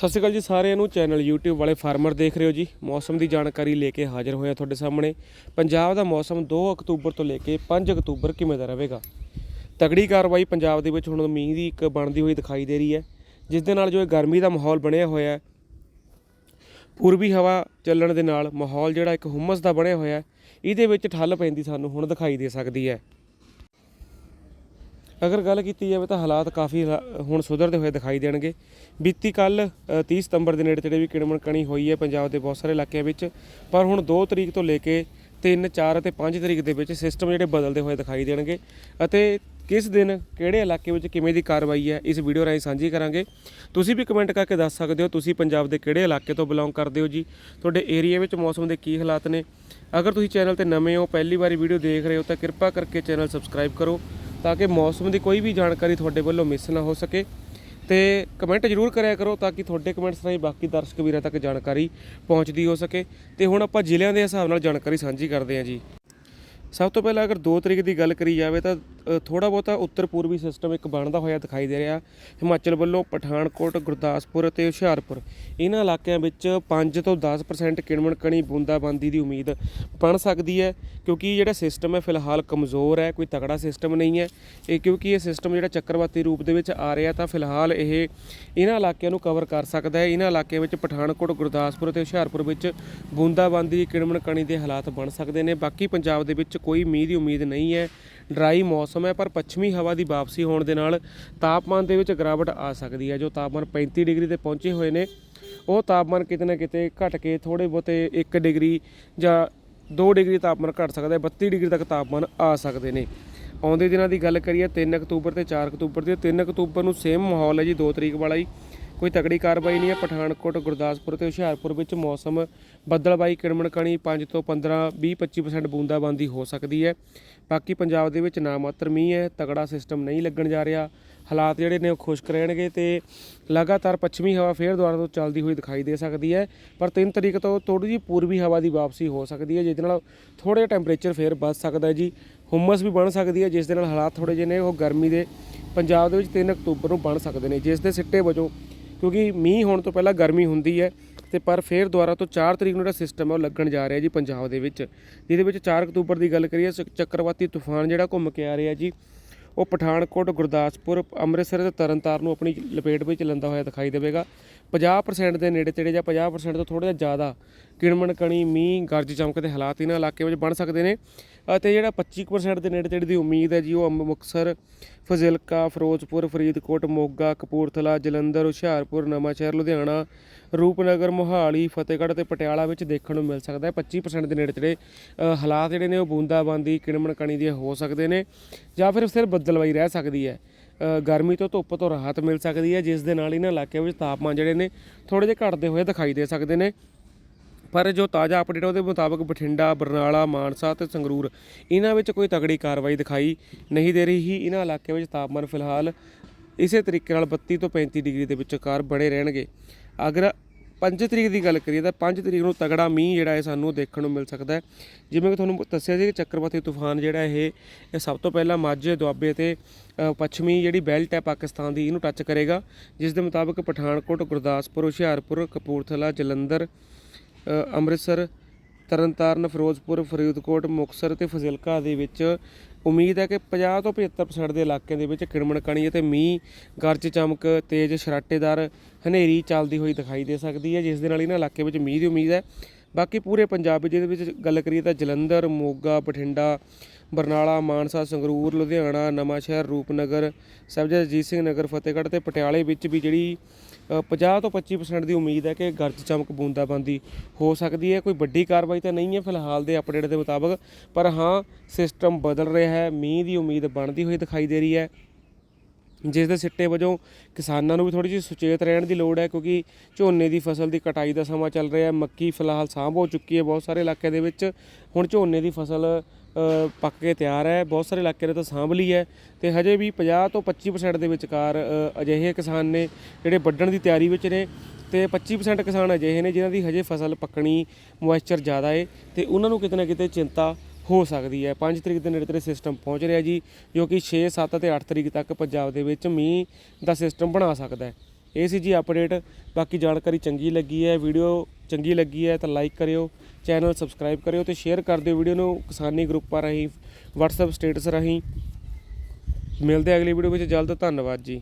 ਸਤਿ ਸ਼੍ਰੀ ਅਕਾਲ ਜੀ ਸਾਰਿਆਂ ਨੂੰ। ਚੈਨਲ YouTube ਵਾਲੇ ਫਾਰਮਰ ਦੇਖ ਰਹੇ ਹੋ ਜੀ। ਮੌਸਮ ਦੀ ਜਾਣਕਾਰੀ ਲੈ ਕੇ ਹਾਜ਼ਰ ਹੋਇਆ ਤੁਹਾਡੇ ਸਾਹਮਣੇ। ਪੰਜਾਬ ਦਾ ਮੌਸਮ 2 ਅਕਤੂਬਰ ਤੋਂ ਲੈ ਕੇ 5 ਅਕਤੂਬਰ ਕਿਵੇਂ ਦਾ ਰਹੇਗਾ? ਤਗੜੀ ਕਾਰਵਾਈ ਪੰਜਾਬ ਦੇ ਵਿੱਚ ਹੁਣ ਮੀਂਹ ਦੀ ਇੱਕ ਬਣਦੀ ਹੋਈ ਦਿਖਾਈ ਦੇ ਰਹੀ ਹੈ। ਜਿਸ ਦੇ ਨਾਲ ਜੋ ਇਹ ਗਰਮੀ ਦਾ ਮਾਹੌਲ ਬਣਿਆ ਹੋਇਆ ਹੈ, ਪੂਰਬੀ ਹਵਾ ਚੱਲਣ ਦੇ ਨਾਲ ਮਾਹੌਲ ਜਿਹੜਾ ਇੱਕ ਹੁਮਸ ਦਾ ਬਣਿਆ ਹੋਇਆ ਇਹਦੇ ਵਿੱਚ ਠੱਲ ਪੈਂਦੀ ਸਾਨੂੰ ਹੁਣ ਦਿਖਾਈ ਦੇ ਸਕਦੀ ਹੈ। ਅਗਰ ਗੱਲ ਕੀਤੀ ਜਾਵੇ ਤਾਂ ਹਾਲਾਤ ਕਾਫੀ ਹਾ- ਹੁਣ ਸੁਧਰਦੇ ਹੋਏ ਦਿਖਾਈ ਦੇਣਗੇ। ਬੀਤੀ ਕੱਲ 30 ਸਤੰਬਰ ਦੇ ਨੇੜੇ ਤੇੜੇ ਵੀ ਕਿਣਮਣ ਕਣੀ ਹੋਈ ਹੈ ਪੰਜਾਬ ਦੇ ਬਹੁਤ ਸਾਰੇ ਇਲਾਕਿਆਂ ਵਿੱਚ। ਪਰ ਹੁਣ 2 ਤਰੀਕ ਤੋਂ ਲੈ ਕੇ 3 4 ਅਤੇ 5 ਤਰੀਕ ਦੇ ਵਿੱਚ ਸਿਸਟਮ ਜਿਹੜੇ ਬਦਲਦੇ ਹੋਏ ਦਿਖਾਈ ਦੇਣਗੇ ਅਤੇ ਕਿਸ ਦਿਨ ਕਿਹੜੇ ਇਲਾਕੇ ਵਿੱਚ ਕਿਵੇਂ ਦੀ ਕਾਰਵਾਈ ਹੈ, ਇਸ ਵੀਡੀਓ ਰਾਹੀਂ ਸਾਂਝੀ ਕਰਾਂਗੇ। ਤੁਸੀਂ ਵੀ ਕਮੈਂਟ ਕਰਕੇ ਦੱਸ ਸਕਦੇ ਹੋ ਤੁਸੀਂ ਪੰਜਾਬ ਦੇ ਕਿਹੜੇ ਇਲਾਕੇ ਤੋਂ ਬਿਲੋਂਗ ਕਰਦੇ ਹੋ ਜੀ। ਤੁਹਾਡੇ ਏਰੀਆ ਵਿੱਚ ਮੌਸਮ ਦੇ ਕੀ ਹਾਲਾਤ ਨੇ। ਅਗਰ ਤੁਸੀਂ ਚੈਨਲ ਤੇ ਨਵੇਂ ਹੋ, ਪਹਿਲੀ ਵਾਰੀ ਵੀਡੀਓ ਦੇਖ ਰਹੇ ਹੋ ਤਾਂ ਕਿਰਪਾ ਕਰਕੇ ਚੈਨਲ ਸਬਸਕ੍ਰਾਈਬ ਕਰੋ। ਤਾਂ ਕਿ ਮੌਸਮ ਦੀ ਕੋਈ ਵੀ ਜਾਣਕਾਰੀ ਤੁਹਾਡੇ ਵੱਲੋਂ ਮਿਸ ਨਾ ਹੋ ਸਕੇ। ਤੇ ਕਮੈਂਟ ਜ਼ਰੂਰ ਕਰਿਆ ਕਰੋ ਤਾਂ ਕਿ ਤੁਹਾਡੇ ਕਮੈਂਟਸ ਰਾਹੀਂ ਬਾਕੀ ਦਰਸ਼ਕ ਵੀਰਾਂ ਤੱਕ ਜਾਣਕਾਰੀ ਪਹੁੰਚਦੀ ਹੋ ਸਕੇ। ਤੇ ਹੁਣ ਆਪਾਂ ਜ਼ਿਲ੍ਹਿਆਂ ਦੇ ਹਿਸਾਬ ਨਾਲ ਜਾਣਕਾਰੀ ਸਾਂਝੀ ਕਰਦੇ ਹਾਂ ਜੀ। ਸਭ ਤੋਂ ਪਹਿਲਾਂ ਅਗਰ 2 ਤਰੀਕ ਦੀ ਗੱਲ ਕਰੀ ਜਾਵੇ ਤਾਂ ਥੋੜਾ ਬਹੁਤਾ ਉੱਤਰ ਪੂਰਬੀ ਸਿਸਟਮ ਇੱਕ ਬਣਦਾ ਹੋਇਆ ਦਿਖਾਈ ਦੇ ਰਿਹਾ। ਹਿਮਾਚਲ ਵੱਲੋਂ ਪਠਾਨਕੋਟ, ਗੁਰਦਾਸਪੁਰ ਅਤੇ ਹੁਸ਼ਿਆਰਪੁਰ। ਇਹਨਾਂ ਇਲਾਕਿਆਂ ਵਿੱਚ 5 ਤੋਂ 10% ਕਿਣਮਣ ਕਣੀ ਬੂੰਦਾਬਾਂਦੀ ਦੀ ਉਮੀਦ ਬਣ ਸਕਦੀ ਹੈ, ਕਿਉਂਕਿ ਜਿਹੜਾ ਸਿਸਟਮ ਹੈ ਫਿਲਹਾਲ ਕਮਜ਼ੋਰ ਹੈ, ਕੋਈ ਤਕੜਾ ਸਿਸਟਮ ਨਹੀਂ ਹੈ। ਇਹ ਕਿਉਂਕਿ ਇਹ ਸਿਸਟਮ ਜਿਹੜਾ ਚੱਕਰਵਾਤੀ ਰੂਪ ਦੇ ਵਿੱਚ ਆ ਰਿਹਾ ਤਾਂ ਫਿਲਹਾਲ ਇਹ ਇਹਨਾਂ ਇਲਾਕਿਆਂ ਨੂੰ ਕਵਰ ਕਰ ਸਕਦਾ ਹੈ। ਇਹਨਾਂ ਇਲਾਕਿਆਂ ਵਿੱਚ ਪਠਾਨਕੋਟ, ਗੁਰਦਾਸਪੁਰ ਅਤੇ ਹੁਸ਼ਿਆਰਪੁਰ ਵਿੱਚ ਬੂੰਦਾਬਾਂਦੀ ਕਿਣਮਣ ਕਣੀ ਦੇ ਹਾਲਾਤ ਬਣ ਸਕਦੇ ਨੇ। ਬਾਕੀ ਪੰਜਾਬ ਦੇ ਵਿੱਚ ਕੋਈ ਮੀਂਹ ਦੀ ਉਮੀਦ ਨਹੀਂ ਹੈ। ਡਰਾਈ ਮੌਸਮ ਹੈ, ਪਰ ਪੱਛਮੀ ਹਵਾ ਦੀ ਵਾਪਸੀ ਹੋਣ ਦੇ ਨਾਲ ਤਾਪਮਾਨ ਦੇ ਵਿੱਚ ਗਿਰਾਵਟ ਆ ਸਕਦੀ ਹੈ। ਜੋ ਤਾਪਮਾਨ 35 ਡਿਗਰੀ ਤੇ ਪਹੁੰਚੇ ਹੋਏ ਨੇ, ਉਹ ਤਾਪਮਾਨ ਕਿਤੇ ਨਾ ਕਿਤੇ ਘਟ ਕੇ ਥੋੜੇ ਬਹੁਤੇ 1 ਡਿਗਰੀ ਜਾਂ 2 ਡਿਗਰੀ ਤਾਪਮਾਨ ਘਟ ਸਕਦਾ ਹੈ। 32 ਡਿਗਰੀ ਤੱਕ ਤਾਪਮਾਨ ਆ ਸਕਦੇ ਨੇ। ਆਉਂਦੇ ਦਿਨਾਂ ਦੀ ਗੱਲ ਕਰੀਏ 3 ਅਕਤੂਬਰ ਤੇ 4 ਅਕਤੂਬਰ ਦੀ 3 ਅਕਤੂਬਰ ਨੂੰ ਸੇਮ ਮਾਹੌਲ ਹੈ ਜੀ 2 ਤਰੀਕ ਵਾਲਾ ਹੀ। ਕੋਈ ਤਕੜੀ ਕਾਰਵਾਈ ਨਹੀਂ ਹੈ। ਪਠਾਨਕੋਟ, ਗੁਰਦਾਸਪੁਰ ਤੇ ਹੁਸ਼ਿਆਰਪੁਰ ਵਿੱਚ ਮੌਸਮ ਬੱਦਲਬਾਈ ਕਿਰਮਣ ਕਣੀ 5 ਤੋਂ 15 20 25% ਬੂੰਦਾਬਾਂਦੀ ਹੋ ਸਕਦੀ ਹੈ। ਬਾਕੀ ਪੰਜਾਬ ਦੇ ਵਿੱਚ ਨਾ ਮਾਤਰ ਮੀਂਹ ਹੈ, ਤਕੜਾ ਸਿਸਟਮ ਨਹੀਂ ਲੱਗਣ ਜਾ ਰਿਹਾ। ਹਾਲਾਤ ਜਿਹੜੇ ਨੇ ਉਹ ਖੁਸ਼ਕ ਰਹਿਣਗੇ ਤੇ ਲਗਾਤਾਰ ਪੱਛਮੀ ਹਵਾ ਫੇਰ ਦੁਬਾਰਾ ਤੋਂ ਚੱਲਦੀ ਹੋਈ ਦਿਖਾਈ ਦੇ ਸਕਦੀ ਹੈ। ਪਰ 3 ਤਰੀਕ ਤੋਂ ਥੋੜੀ ਜਿਹੀ ਪੂਰਬੀ ਹਵਾ ਦੀ ਵਾਪਸੀ ਹੋ ਸਕਦੀ ਹੈ, ਜਿਹਦੇ ਨਾਲ ਥੋੜਾ ਜਿਹਾ ਟੈਂਪਰੇਚਰ ਫੇਰ ਵੱਧ ਸਕਦਾ ਹੈ ਜੀ। ਹੁਮਸ ਵੀ ਬਣ ਸਕਦੀ ਹੈ, ਜਿਸ ਦੇ ਨਾਲ ਹਾਲਾਤ ਥੋੜੇ ਜਿਹੇ ਨੇ, ਉਹ ਗਰਮੀ ਦੇ ਪੰਜਾਬ ਦੇ ਵਿੱਚ 3 ਅਕਤੂਬਰ ਨੂੰ ਬਣ ਸਕਦੇ ਨੇ, ਜਿਸ ਦੇ ਸਿੱਟੇ ਵਜੋਂ ਕਿਉਂਕਿ ਮੀਂਹ ਹੋਣ ਤੋਂ ਪਹਿਲਾਂ ਗਰਮੀ ਹੁੰਦੀ ਹੈ ਤੇ ਪਰ ਫੇਰ ਦੁਬਾਰਾ ਤੋਂ 4 ਤਰੀਕ ਨੂੰ ਜਿਹੜਾ ਸਿਸਟਮ ਹੈ ਉਹ ਲੱਗਣ ਜਾ ਰਿਹਾ ਜੀ ਪੰਜਾਬ ਦੇ ਵਿੱਚ। ਜਿਹਦੇ ਵਿੱਚ 4 ਅਕਤੂਬਰ ਦੀ ਗੱਲ ਕਰੀਏ, ਸ- ਚੱਕਰਵਾਤੀ ਤੂਫਾਨ ਜਿਹੜਾ ਘੁੰਮ ਕੇ ਆ ਰਿਹਾ ਜੀ, ਉਹ ਪਠਾਨਕੋਟ, ਗੁਰਦਾਸਪੁਰ, ਅੰਮ੍ਰਿਤਸਰ ਤੇ ਤਰਨਤਾਰਨ ਨੂੰ ਆਪਣੀ ਲਪੇਟ ਵਿੱਚ ਲੈਂਦਾ ਹੋਇਆ ਦਿਖਾਈ ਦੇਵੇਗਾ। 50% ਦੇ ਨੇੜੇ ਤੇੜੇ ਜਾਂ 50% ਤੋਂ ਥੋੜਾ ਜਿਹਾ ਜ਼ਿਆਦਾ ਕਿਣਮਣ, ਕਣੀ, ਮੀਂਹ, ਗਰਜ ਚਮਕ ਦੇ ਹਾਲਾਤ ਇਹਨਾਂ ਇਲਾਕੇ ਵਿੱਚ ਬਣ ਸਕਦੇ ਨੇ। ਅਤੇ ਜਿਹੜਾ 25% ਦੇ ਨੇੜੇ ਤੇੜੇ ਦੀ ਉਮੀਦ ਹੈ ਜੀ, ਉਹ ਅੰਬ- ਮੁਕਤਸਰ ਫਜ਼ਿਲਕਾ, ਫਿਰੋਜ਼ਪੁਰ, ਫਰੀਦਕੋਟ, ਮੋਗਾ, ਕਪੂਰਥਲਾ, ਜਲੰਧਰ, ਹੁਸ਼ਿਆਰਪੁਰ, ਨਵਾਂਸ਼ਹਿਰ, ਲੁਧਿਆਣਾ, ਰੂਪਨਗਰ, ਮੋਹਾਲੀ, ਫਤਿਹਗੜ੍ਹ ਤੇ ਪਟਿਆਲਾ ਵਿੱਚ ਦੇਖਣ ਨੂੰ ਮਿਲ ਸਕਦਾ ਹੈ। 25% ਦੇ ਨੇੜੇ ਤੇੜੇ ਹਾਲਾਤ ਜਿਹੜੇ ਨੇ ਉਹ ਬੂੰਦਾਬਾਂਦੀ, ਕਿਣਮਣ, ਕਣੀ ਦੇ ਹੋ ਸਕਦੇ ਨੇ ਜਾਂ ਫਿਰ ਸਿਰ ਬੱਦਲਵਾਈ ਰਹਿ ਸਕਦੀ ਹੈ। ਗਰਮੀ ਤੋਂ ਧੁੱਪ ਤੋਂ ਰਾਹਤ ਮਿਲ ਸਕਦੀ ਹੈ, ਜਿਸ ਦੇ ਨਾਲ ਇਹਨਾਂ ਇਲਾਕਿਆਂ ਵਿੱਚ ਤਾਪਮਾਨ ਜਿਹੜੇ ਨੇ ਥੋੜੇ ਜਿਹੇ ਘਟਦੇ ਹੋਏ ਦਿਖਾਈ ਦੇ ਸਕਦੇ ਨੇ। ਪਰ ਜੋ ਤਾਜ਼ਾ ਅਪਡੇਟ ਉਹਦੇ ਮੁਤਾਬਕ ਬਠਿੰਡਾ, ਬਰਨਾਲਾ, ਮਾਨਸਾ ਤੇ ਸੰਗਰੂਰ, ਇਹਨਾਂ ਵਿੱਚ ਕੋਈ ਤਗੜੀ ਕਾਰਵਾਈ ਦਿਖਾਈ ਨਹੀਂ ਦੇ ਰਹੀ। ਹੀ ਇਹਨਾਂ ਇਲਾਕਿਆਂ ਵਿੱਚ ਤਾਪਮਾਨ ਫਿਲਹਾਲ ਇਸੇ ਤਰੀਕੇ ਨਾਲ 32 ਤੋਂ 35 ਡਿਗਰੀ ਦੇ ਵਿਚਕਾਰ ਬਣੇ ਰਹਿਣਗੇ। ਅਗਰ 5 ਤਰੀਕ ਦੀ ਗੱਲ ਕਰੀਏ ਤਾਂ 5 ਤਰੀਕ ਨੂੰ ਤਗੜਾ ਮੀਂਹ ਜਿਹੜਾ ਹੈ ਸਾਨੂੰ ਦੇਖਣ ਨੂੰ ਮਿਲ ਸਕਦਾ ਹੈ। ਜਿਵੇਂ ਕਿ ਤੁਹਾਨੂੰ ਦੱਸਿਆ ਸੀ ਕਿ ਚੱਕਰਵਾਤੀ ਤੂਫਾਨ ਜਿਹੜਾ ਇਹ ਇਹ ਸਭ ਤੋਂ ਪਹਿਲਾਂ ਮਾਝੇ, ਦੁਆਬੇ ਤੇ ਪੱਛਮੀ ਜਿਹੜੀ ਬੈਲਟ ਹੈ ਪਾਕਿਸਤਾਨ ਦੀ, ਇਹਨੂੰ ਟੱਚ ਕਰੇਗਾ। ਜਿਸ ਦੇ ਮੁਤਾਬਕ ਪਠਾਨਕੋਟ, ਗੁਰਦਾਸਪੁਰ, ਹੁਸ਼ਿਆਰਪੁਰ, ਕਪੂਰਥਲਾ, ਜਲੰਧਰ ਅੰਮ੍ਰਿਤਸਰ, ਤਰਨਤਾਰਨ, ਫਿਰੋਜ਼ਪੁਰ, ਫਰੀਦਕੋਟ, ਮੁਕਤਸਰ ਤੇ ਫਜ਼ਿਲਕਾ ਦੇ ਵਿੱਚ ਉਮੀਦ ਹੈ ਕਿ 50 ਤੋਂ 75% ਦੇ ਇਲਾਕਿਆਂ ਦੇ ਵਿੱਚ ਕਿਣਮਣ ਕਣੀ ਅਤੇ ਮੀਂਹ, ਗਰਜ ਚਮਕ, ਤੇਜ਼ ਸ਼ਰਾਟੇਦਾਰ ਹਨੇਰੀ ਚੱਲਦੀ ਹੋਈ ਦਿਖਾਈ ਦੇ ਸਕਦੀ ਹੈ, ਜਿਸ ਦੇ ਨਾਲ ਇਹਨਾਂ ਇਲਾਕੇ ਵਿੱਚ ਮੀਂਹ ਦੀ ਉਮੀਦ ਹੈ। ਬਾਕੀ ਪੂਰੇ ਪੰਜਾਬ ਵਿੱਚ ਜਿਹਦੇ ਵਿੱਚ ਗੱਲ ਕਰੀਏ ਤਾਂ ਜਲੰਧਰ, ਮੋਗਾ, ਬਠਿੰਡਾ ਬਰਨਾਲਾ ਮਾਨਸਾ ਸੰਗਰੂਰ ਲੁਧਿਆਣਾ ਨਵਾਂਸ਼ਹਿਰ ਰੂਪਨਗਰ ਸਰਬਜੀਤ ਅਜੀਤ ਸਿੰਘ ਨਗਰ ਫਤਿਹਗੜ੍ਹ ਤੇ ਪਟਿਆਲੇ ਵਿੱਚ ਵੀ ਜਿਹੜੀ ਅ, 50 ਤੋਂ 25% ਦੀ ਉਮੀਦ ਹੈ ਕਿ ਗਰਜ ਚਮਕ ਬੂੰਦਾਬਾਂਦੀ ਹੋ ਸਕਦੀ ਹੈ। ਕੋਈ ਵੱਡੀ ਕਾਰਵਾਈ ਤਾਂ ਨਹੀਂ ਹੈ ਫਿਲਹਾਲ ਦੇ ਅਪਡੇਟ ਦੇ ਮੁਤਾਬਕ ਪਰ ਹਾਂ ਸਿਸਟਮ ਬਦਲ ਰਿਹਾ ਹੈ ਮੀਂਹ ਦੀ ਉਮੀਦ ਬਣਦੀ ਹੋਈ ਦਿਖਾਈ ਦੇ ਰਹੀ ਹੈ। ਜਿਸ ਦੇ ਸਿੱਟੇ ਵਜੋਂ ਕਿਸਾਨਾਂ ਨੂੰ ਵੀ ਥੋੜੀ ਜਿਹੀ ਸੁਚੇਤ ਰਹਿਣ ਦੀ ਲੋੜ ਹੈ, ਕਿਉਂਕਿ ਝੋਨੇ ਦੀ ਫਸਲ ਦੀ ਕਟਾਈ ਦਾ ਸਮਾਂ ਚੱਲ ਰਿਹਾ ਹੈ, ਮੱਕੀ ਫਿਲਹਾਲ ਸਾਂਭ ਹੋ ਚੁੱਕੀ ਹੈ ਬਹੁਤ ਸਾਰੇ ਇਲਾਕਿਆਂ ਦੇ ਵਿੱਚ। ਹੁਣ ਝੋਨੇ ਦੀ ਫਸਲ ਪੱਕ ਕੇ ਤਿਆਰ ਹੈ, ਬਹੁਤ ਸਾਰੇ ਇਲਾਕੇ ਨੇ ਤਾਂ ਸਾਂਭ ਲਈ ਹੈ ਤੇ ਹਜੇ ਵੀ 50 ਤੋਂ 25% ਦੇ ਵਿਚਕਾਰ ਅਜਿਹੇ ਕਿਸਾਨ ਨੇ ਜਿਹੜੇ ਵੱਢਣ ਦੀ ਤਿਆਰੀ ਵਿੱਚ ਨੇ ਤੇ 25% ਕਿਸਾਨ ਅਜਿਹੇ ਨੇ ਜਿਨ੍ਹਾਂ ਦੀ ਹਜੇ ਫਸਲ ਪੱਕਣੀ ਮੋਇਸਚਰ ਜ਼ਿਆਦਾ ਹੈ ਤੇ ਉਹਨਾਂ ਨੂੰ ਕਿਤੇ ਨਾ ਕਿਤੇ ਚਿੰਤਾ ਹੋ ਸਕਦੀ ਹੈ। 5 ਤਰੀਕ ਦੇ ਨੇੜੇ ਤੇੜੇ ਸਿਸਟਮ ਪਹੁੰਚ ਰਿਹਾ ਜੀ, ਜੋ ਕਿ 6 7 ਅਤੇ 8 ਤਰੀਕ ਤੱਕ ਪੰਜਾਬ ਦੇ ਵਿੱਚ ਮੀਂਹ ਦਾ ਸਿਸਟਮ ਬਣਾ ਸਕਦਾ ਹੈ। ਇਹ ਸੀ ਜੀ ਅਪਡੇਟ ਬਾਕੀ ਜਾਣਕਾਰੀ ਚੰਗੀ ਲੱਗੀ ਹੈ ਵੀਡੀਓ ਚੰਗੀ ਲੱਗੀ ਹੈ ਤਾਂ ਲਾਈਕ ਕਰਿਓ ਚੈਨਲ ਸਬਸਕ੍ਰਾਈਬ ਕਰਿਓ ਤੇ ਸ਼ੇਅਰ ਕਰ ਦਿਓ ਵੀਡੀਓ ਨੂੰ ਕਿਸਾਨੀ ਗਰੁੱਪਾਂ ਰਾਹੀਂ, WhatsApp ਸਟੇਟਸ ਰਾਹੀਂ। ਮਿਲਦੇ ਅਗਲੀ ਵੀਡੀਓ ਵਿੱਚ। ਜਲਦ ਧੰਨਵਾਦ ਜੀ।